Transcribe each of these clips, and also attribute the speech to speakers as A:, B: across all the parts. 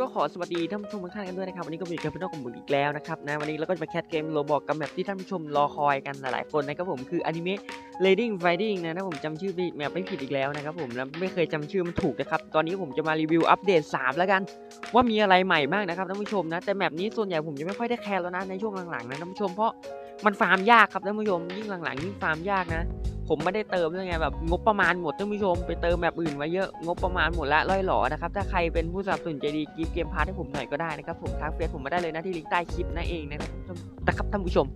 A: ก็ขอสวัสดีท่านผู้ชมทุกท่านกันด้วยนะครับ วันนี้ก็มีกับพี่น้องของผมอีกแล้วนะครับนะวันนี้เราก็จะมาแคสเกมโรบอกกับแบบที่ท่านผู้ชมรอคอยกันหลายๆคนนะครับผมคืออนิเมะ Lading Fighting นะถ้าผมจำชื่อแมปไม่ผิดอีกแล้วนะครับผมแล้วไม่เคยจำชื่อมันถูกนะครับตอนนี้ผมจะมารีวิวอัปเดต 3 แล้วกัน ว่ามีอะไรใหม่บ้างนะครับท่านผู้ชมนะแต่แมปนี้ส่วนใหญ่ผมจะไม่ค่อยได้แคร์แล้วนะในช่วงหลังๆนะท่านผู้ชมเพราะ มันฟาร์มยากครับท่านผู้ชมยิ่งหลังๆยิ่งฟาร์มยากนะ ผมไม่ได้เติมด้วยไงแบบงบประมาณหมดท่านผู้ชมไปเติมแบบอื่นไว้เยอะงบประมาณหมดละร่อยหลอนะครับถ้าใครเป็นผู้สนับสนุนใจดีกิฟเกมพาร์ทให้ผมหน่อยก็ได้นะครับผมทักเฟซผมมาได้เลยนะที่ลิงก์ใต้คลิปนั่นเองนะครับนะครับท่านผู้ชม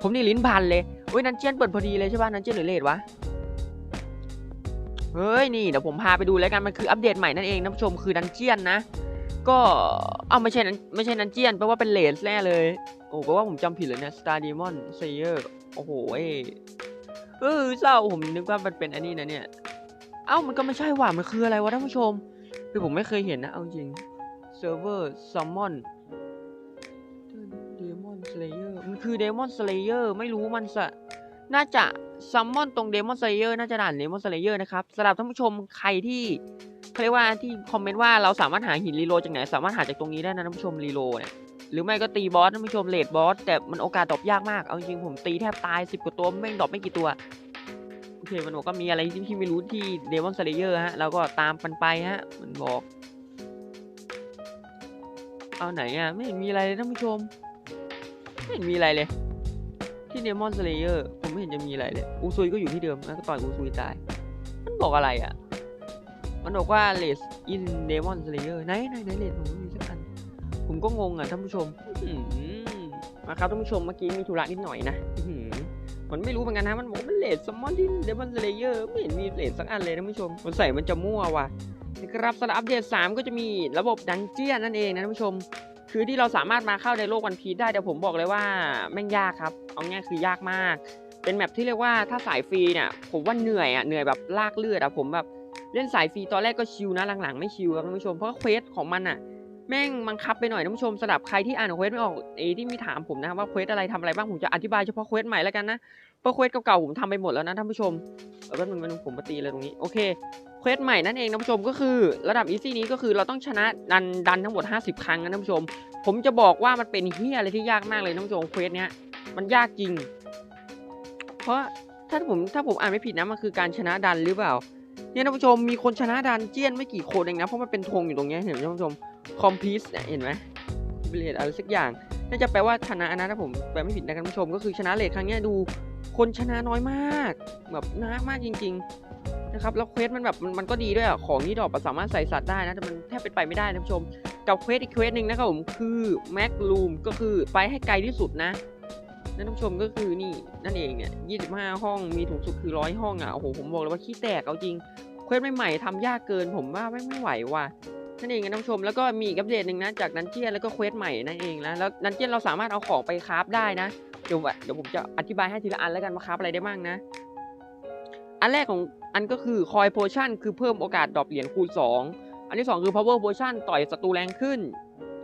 A: ผมนี่ลิ้นพันเลยเฮ้ยนันเจียนเปิดพอดีเลยใช่ป่ะนันเจียนหรือเลดวะเฮ้ยนี่เดี๋ยวผมพาไปดูแล้วกันมันคืออัปเดตใหม่นั่นเองท่านผู้ชมคือดันเจียนนะ ก็เอาไม่ใช่นั้นไม่ใช่นันเจียนแปลว่าเป็นเลดแน่เลย โอ้แปลว่าผมจำผิดเลยเนี่ย Star Demon Slayer โอ้โหเออเศร้าผมนึกว่ามันเป็นอันนี้นะเนี่ย เอ้ามันก็ไม่ใช่ว่ะมันคืออะไรวะท่านผู้ชม คือผมไม่เคยเห็นนะเอาจริงเซิร์ฟเวอร์ซัมมอนเดมอนสเลเยอร์มันคือเดมอนสเลเยอร์ไม่รู้มันสะน่าจะ ซัมมอนตรงเดมอนสเลเยอร์น่าจะด่านเดมอนสเลเยอร์นะครับสำหรับท่านผู้ชมใครที่เขาเรียกว่าที่คอมเมนต์ว่าเราสามารถหาหินรีโลจากไหน สามารถหาจากตรงนี้ได้นะท่านผู้ชมรีโลเนี่ยหรือไม่ก็ตีบอสท่านผู้ชมเลดบอสแต่มันโอกาสดรอปยากมากเอาจริงผมตีแทบตายสิบกว่าตัวแม่งดรอปไม่กี่ตัวโอเคมันบอกก็มีอะไรที่ที่ไม่รู้ที่เดมอนสเลเยอร์ฮะเราก็ตามมันไปฮะมันบอกเอาไหนอะไม่เห็นมีอะไรเลยท่านผู้ชม ไม่เห็นมีอะไรเลย ที่เดมอนสเลเยอร์ ผมไม่เห็นจะมีอะไรเลย อูซุยก็อยู่ที่เดิมแล้วก็ต่อยอูซุยตาย มันบอกอะไรอะ มันบอกว่าเลสอินเดมอนสเลเยอร์ไหนไหนไหนเลสผมไม่มีสักอัน ผมก็งงอะท่านผู้ชมอมาครับท่านผู้ชมเมื่อกี้มีธุระนิดหน่อยนะมันไม่รู้เหมือนกันนะ มันบอกว่ามันเลดซัมมอนที่เดมอนสเลเยอร์ไม่เห็นมีเลดสักอันเลยท่านผู้ชมมันใส่มันจะมั่วว่ะนะครับสำหรับอัปเดต 3 ก็จะมีระบบดันเจียนนั่นเองนะท่านผู้ชม คือที่เราสามารถมาเข้าในโลกวันพีชได้แต่ผมบอกเลยว่าแม่งยากครับ เอาง่ายคือยากมาก เป็นแมปที่เรียกว่าถ้าสายฟรีเนี่ยผมว่าเหนื่อยอะเหนื่อยแบบลากเลือดอะผมแบบเล่นสายฟรีตอนแรกก็ชิลนะหลังๆไม่ชิลครับท่านผู้ชมเพราะเควสของมันอะแม่งบังคับไปหน่อยท่านผู้ชมสำหรับใครที่อ่านเควสไม่ออกเอที่มีถามผมนะว่าเควสอะไรทำอะไรบ้างผมจะอธิบายเฉพาะเควสใหม่แล้วกันนะเพราะเควสเก่าๆผมทำไปหมดแล้วนะท่านผู้ชมเออแป๊บนึงแป๊บนึงผมมาตีเลยตรงนี้โอเคเควสใหม่นั่นเองท่านผู้ชมก็คือระดับอีซี่นี้ก็คือเราต้องชนะดันดันทั้งหมด 50 ครั้งนะท่านผู้ชม ผมจะบอกว่ามันเป็นเฮียอะไรที่ยากมากเลยท่านผู้ชมเควสเนี้ยมันยากจริง ราะถ้าผมถ้าผมอ่านไม่ผิดนะมันคือการชนะดันหรือเปล่า เนี่ยท่านผู้ชมมีคนชนะดันเจียนไม่กี่คนเองนะเพราะมันเป็นธงอยู่ตรงนี้เห็นไหมท่านผู้ชมคอมพิสเนี่ยเห็นไหมเลทอะไรสักอย่างน่าจะแปลว่าชนะนะถ้าผมแปลไม่ผิดนะท่านผู้ชม ก็คือชนะเลทครั้งนี้ดู คนชนะน้อยมาก แบบน้อยมากจริง ๆนะครับแล้วเควสมันแบบมันมันก็ดีด้วยอะของนี่ดอกสามารถใส่สัตว์ได้นะแต่มันแทบเป็นไปไม่ได้ท่านผู้ชมกับเควสอีกเควสหนึ่งนะครับผมคือแม็กลูมก็คือไปให้ไกลที่สุดนะ นั่นท่านผู้ชมก็คือนี่นั่นเองเนี่ย25ห้องมีถูกสุดคือร้อยห้องอะโอ้โหผมบอกเลยว่าขี้แตกเอาจริงเควสใหม่ๆทำยากเกินผมว่าไม่ไม่ไหวว่ะนั่นเองนะท่านผู้ชมแล้วก็มีอีกอัปเดตหนึ่งนะจากนันเจียนแล้วก็เควสใหม่นั่นเองนะแล้วนันเจียนเราสามารถเอาของไปคราฟได้นะเดี๋ยวเดี๋ยวผมจะอธิบายให้ทีละอันแล้วกันว่าคราฟอะไรได้บ้างนะ อันแรกของอันก็คือคอยโพชั่นคือเพิ่มโอกาสดรอปเหรียญคูณ 2 อันที่ 2 คือ power potion ต่อยศัตรูแรงขึ้น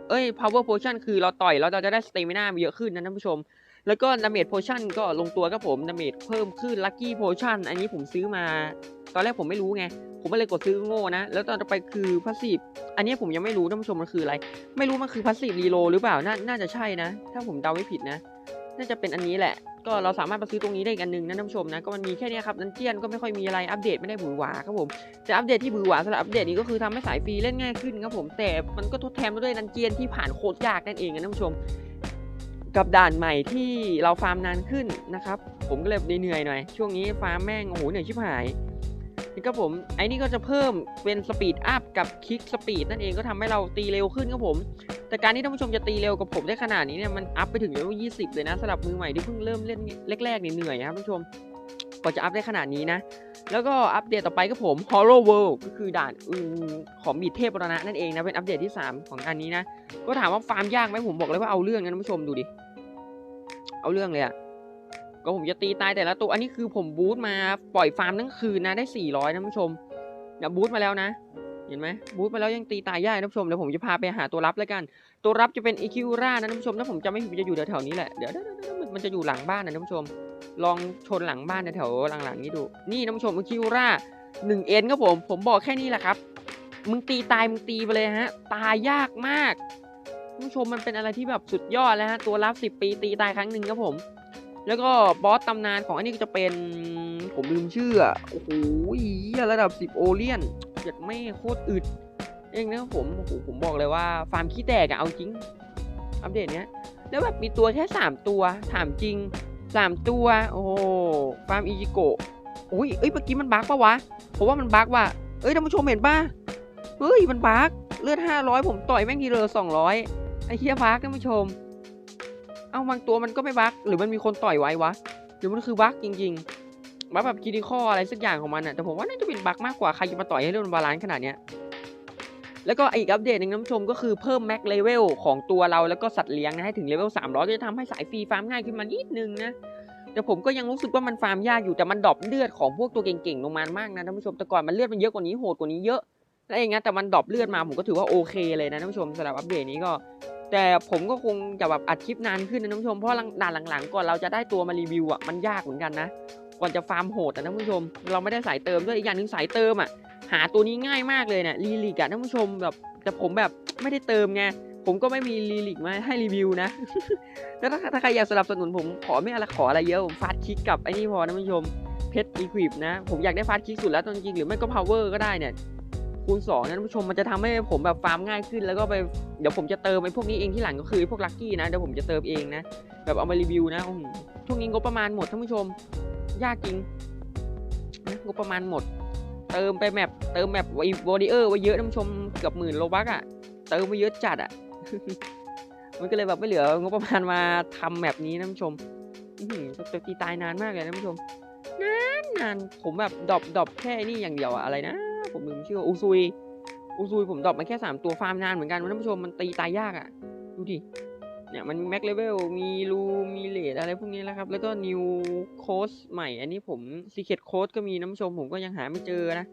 A: เอ้ย power potion คือเราต่อยแล้วเราจะได้ stamina เยอะขึ้นนะท่านผู้ชม แล้วก็ damage potion ก็ลงตัวครับผม damage เพิ่มขึ้น lucky potion อันนี้ผมซื้อมา ตอนแรกผมไม่รู้ไง ผมก็เลยกดซื้อโง่นะ แล้วตอนต่อไปคือ passive อันนี้ผมยังไม่รู้ท่านผู้ชมมันคืออะไร ไม่รู้มันคือ passive reload หรือเปล่าน่า น่าจะใช่นะ ถ้าผมเดาไม่ผิดนะ น่าจะเป็นอันนี้แหละ ก็เราสามารถมาซื้อตรงนี้ได้อีกอันหนึงนะท่านผู้ชมนะ ก็มันมีแค่นี้ครับนันเจียนก็ไม่ค่อยมีอะไร อัปเดตไม่ได้บือหวาครับผม แต่อัปเดตที่บือหวาสำหรับอัปเดตนี้ก็คือทำให้สายฟรีเล่นง่ายขึ้นครับผม แต่มันก็ทดแทนมาด้วยนันเจียนที่ผ่านโคตรยากนั่นเองนะท่านผู้ชม กับด่านใหม่ที่เราฟาร์มนานขึ้นนะครับ ผมก็เลยเหนื่อยหน่อย ช่วงนี้ฟาร์มแม่งโอ้โหเหนื่อยชิบหายนี่ก็ผมไอ้นี่ก็จะเพิ่มเป็นสปีดอัพกับคิกสปีดนั่นเองก็ทำให้เราตีเร็วขึ้นครับผม แต่การที่ท่านผู้ชมจะตีเร็วกับผมได้ขนาดนี้เนี่ยมันอัพไปถึงเลเวล20 เลยนะสำหรับมือใหม่ที่เพิ่งเริ่มเล่นแรกๆเนี่ยเหนื่อยนะครับท่านผู้ชมกว่าจะอัพได้ขนาดนี้นะ แล้วก็อัปเดตต่อไปก็ผม Horror World ก็คือด่านอืมของบีเทพบรณะนั่นเองนะเป็นอัปเดตที่ 3 ของอันนี้นะ ก็ถามว่าฟาร์มยากไหมผมบอกเลยว่าเอาเรื่องนะท่านผู้ชมดูดิ เอาเรื่องเลยอะก็ผมจะตีตายแต่ละตัว อันนี้คือผมบูทมาปล่อยฟาร์มทั้งคืนนะได้ 400นะท่านผู้ชมเนี่ยบูทมาแล้วนะ เห็นไหมบูทมาแล้วยังตีตายยากนะท่านผู้ชมเดี๋ยวผมจะพาไปหาตัวรับแล้วกัน ตัวรับจะเป็นอิคิวรานะท่านผู้ชมถ้าผมจำไม่ผิดจะอยู่แถวๆนี้แหละ เดี๋ยวมันจะอยู่หลังบ้านนะท่านผู้ชม ลองชนหลังบ้านแถวหลังๆนี้ดู นี่ท่านผู้ชมอิคิวราหนึ่งเอ็นครับผม ผมบอกแค่นี้แหละครับ มึงตีตายมึงตีไปเลยฮะ ตายยากมาก ผู้ชมมันเป็นอะไรที่แบบสุดยอดแล้วฮะตัวรับสิบปีตีตายครั้งหนึ่งครับผม แล้วก็บอสตำนานของอันนี้ก็จะเป็นผมลืมชื่ออะโอ้โหเหี้ยระดับสิบโอเลียนเจ็ดไม่โคตรอึด เองนะครับผมโอ้โหผมบอกเลยว่าฟาร์มขี้แตกอะเอาจริง อัปเดตเนี้ยแล้วแบบมีตัวแค่สามตัวถามจริงสามตัว โอ้โหฟาร์มอิจิโกะอุ้ยเอ้ยเมื่อกี้มันบั๊กปะวะผมว่ามันบั๊กว่ะเอ้ยท่านผู้ชมเห็นปะเฮ้ยมันบั๊กเลือดห้าร้อยผมต่อยแม่งทีเดียวสองร้อย ไอ้เฮียบั๊กท่านผู้ชม เอาบางตัวมันก็ไม่บั๊กหรือมันมีคนต่อยไว้วะ หรือมันคือบั๊กจริงๆบั๊กแบบคิดิคออะไรสักอย่างของมันอะแต่ผมว่าน่าจะเป็นบั๊กมากกว่าใครจะมาต่อยให้เรื่องบาลานซ์ขนาดเนี้ยแล้วก็อีกอัปเดตหนึ่งนะท่านผู้ชมก็คือเพิ่มแม็กเลเวลของตัวเราแล้วก็สัตว์เลี้ยงนะให้ถึงเลเวล300 ก็จะทำให้สายฟรีฟาร์มง่ายขึ้นมานิดนึงนะ แต่ผมก็ยังรู้สึกว่ามันฟาร์มยากอยู่แต่มันดรอปเลือดของพวกตัวเก่งๆลงมามากนะท่านผู้ชมแต่ก่อนมันเลือดมันเยอะกว่านี้โหดกว่านี้เยอะแล้วอย่างเงี้ยแต่มันดรอปเลือดมาผมก็ถือว่าโอเคเลยนะท่านผู้ชมสำหรับอัปเดตนี้ก็ แต่ผมก็คงจะแบบอัดคลิปนานขึ้นนะท่านผู้ชมเพราะด่านหลังๆก่อนเราจะได้ตัวมารีวิวอะมันยากเหมือนกันนะก่อนจะฟาร์มโหดแต่ท่านผู้ชม เราไม่ได้สายเติมด้วยอีกอย่างหนึ่งสายเติมอะหาตัวนี้ง่ายมากเลยเนี่ยลีลิกอะท่านผู้ชมแบบแต่ผมแบบไม่ได้เติมไงผมก็ไม่มีลีลิกมาให้รีวิวนะแล้วถ้าถ้าใครอยากสนับสนุนผมขอไม่อะไรขออะไรเยอะผมฟาดคิกกับไอ้นี่พอนะท่านผู้ชมเพชรอีควิปนะ ผมอยากได้ฟาดคิกสุดแล้วจริงหรือไม่ก็พาวเวอร์ก็ได้เนี่ย คูณ2นะท่านผู้ชมมันจะทำให้ผมแบบฟาร์มง่ายขึ้น แล้วก็ไปเดี๋ยวผมจะเติมไอ้พวกนี้เองที่หลังก็คือพวกลัคกี้นะเดี๋ยวผมจะเติมเองนะแบบเอามารีวิวนะช่วงนี้งบประมาณหมดท่านผู้ชม ยากจริงนะงบประมาณหมด เติมไปแมปเติมแมปวอริเออร์ไว้เยอะท่านผู้ชมเกือบหมื่นโลบักอะเติมไปเยอะจัดอะมันก็เลยแบบไม่เหลืองบประมาณมาทำแมปนี้นะท่านผู้ชมอื้อหือจะตีตายนานมากเลยนะท่านผู้ชมนานนานผมแบบดอปดอปแค่นี่อย่างเดียวอะอะไรนะ ผมลืมชื่ออูซุยอูซุยผมดรอปมาแค่สามตัวฟาร์มนานเหมือนกันท่านผู้ชมมันตีตายยากอะดูดิ เนี่ยมันมีแม็กเลเวล มีรูมีเลดอะไรพวกนี้แล้วครับ แล้วก็นิวโค้ดใหม่ อันนี้ผมซีเค t โค้ดก็มีนะท่านผู้ชมผมก็ยังหาไม่เจอนะ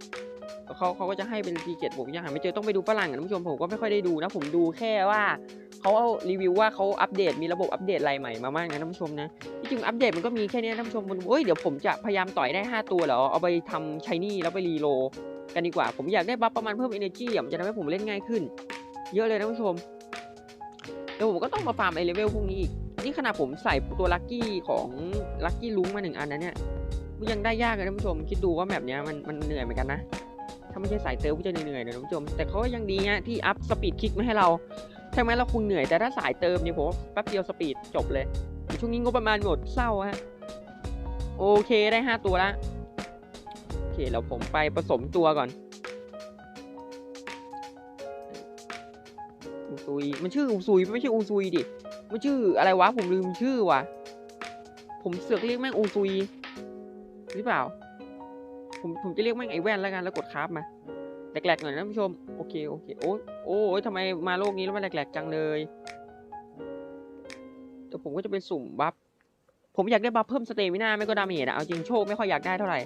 A: เขาเขาก็จะให้เป็นซีเค t ผมยังหาไม่เจอต้องไปดูฝรั่งอะท่านผู้ชมผมก็ไม่ค่อยได้ดูนะ ผมดูแค่ว่าเขาเอารีวิวว่าเขาอัปเดตมีระบบอัปเดตอะไรใหม่มามากนะท่านผู้ชมนะที่จริงอัปเดตมันก็มีแค่นี้ท่านผู้ชมผมเอ้ยเดี๋ยวผมจะพยายามต่อยได้ 5 ตัวเหรอเอาไปทำชายนี่แล้วไปรีโล กันดีกว่า ผมอยากได้บัฟประมาณเพิ่ม energy อะมันจะทำให้ผมเล่นง่ายขึ้น เยอะเลยนะผู้ชมเดี๋ยวผมก็ต้องมาฟาร์มไอเลเวลพวกนี้อีกนี่ขนาดผมใส่ตัวลัคกี้ของลัคกี้ลุงมาหนึ่งอันนะเนี่ยมันยังได้ยากเลยนะผู้ชม คิดดูว่าแบบเนี้ยมันมันเหนื่อยเหมือนกันนะถ้าไม่ใช่สายเติมก็จะเหนื่อยๆนะท่านผู้ชม แต่เขาก็ยังดีฮะที่อัพสปีดคิกมาให้เราใช่ไหมเราคงเหนื่อยแต่ถ้าสายเติมเนี่ยผมแป๊บเดียวสปีดจบเลยช่วงนี้งบประมาณหมดเศร้าฮะโอเคได้ห้าตัวละ เคแล้วผมไปผสมตัวก่อนอูซุยมันชื่ออูซุยไม่ใช่อูซุยดิมันชื่ออะไรวะผมลืมชื่อว่ะ ผมเสือกเรียกแม่งอูซุยหรือเปล่า ผมผมจะเรียกแม่งไอแว่นแล้วกันแล้วกดคราฟมาแหลกๆหน่อยนะท่านผู้ชมโอเคโอเคโอ้โอ้ยทำไมมาโลกนี้แล้วมันแหลกๆจังเลยแต่ผมก็จะไปสุ่มบัฟผมอยากได้บัฟเพิ่มสเตมินาไม่ก็ดาเมจอะเอาจริงโชคไม่ค่อยอยากได้เท่าไหร่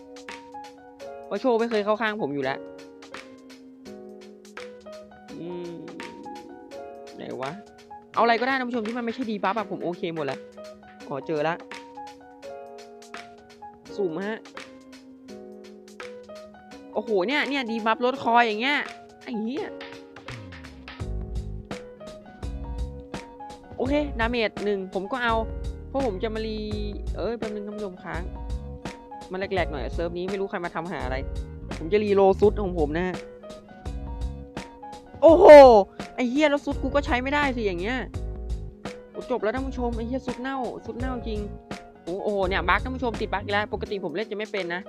A: เพราะโชว์ไม่เคยเข้าข้างผมอยู่แล้วอืมไหนวะ เอาอะไรก็ได้นะผู้ชมที่มันไม่ใช่ดีบัฟอะผมโอเคหมดแล้วขอเจอละ สุ่มฮะ โอ้โหเนี่ยเนี่ยดีบัฟลดคอยอย่างเงี้ยไอ้เหี้ยโอเค ดาเมจหนึ่งผมก็เอา เพราะผมจะมารี เอ้ยแป๊บนึงท่านผู้ชมค้าง มันแหลกๆหน่อยเซิร์ฟนี้ไม่รู้ใครมาทำหาอะไร ผมจะรีโลซุดของผมนะฮะ โอ้โห ไอ้เฮียแล้วซุดกูก็ใช้ไม่ได้สิอย่างเงี้ยจบแล้วท่านผู้ชมไอ้เฮียซุดเน่าซุดเน่าจริง โอ้โหเนี่ยบั๊กท่านผู้ชมติดบั๊กอีกแล้ว ปกติผมเล่นจะไม่เป็นนะ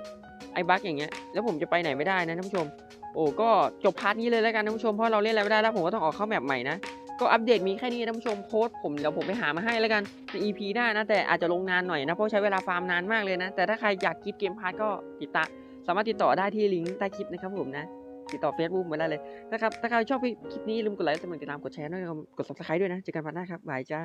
A: ไอ้บั๊กอย่างเงี้ย แล้วผมจะไปไหนไม่ได้นะท่านผู้ชม โอ้ก็จบพาร์ทนี้เลยแล้วกันท่านผู้ชม เพราะเราเล่นอะไรไม่ได้แล้วผมก็ต้องออกเข้าแมปใหม่นะ ก็อัปเดตมีแค่นี้ท่านผู้ชมโค้ดผมเดี๋ยวผมไปหามาให้แล้วกันใน EP หน้านะ แต่อาจจะลงนานหน่อยนะ เพราะใช้เวลาฟาร์มนานมากเลยนะ แต่ถ้าใครอยากกิฟเกมพาร์ทก็ติดตามสามารถติดต่อได้ที่ลิงก์ใต้คลิปนะครับผมนะ ติดต่อ Facebook มาได้เลยนะครับถ้าใครชอบคลิปนี้ลืมกดไลค์กดติดตามกดแชร์ด้วยนะครับกด subscribe ด้วยนะเจอกันพันหน้าครับบายจ้า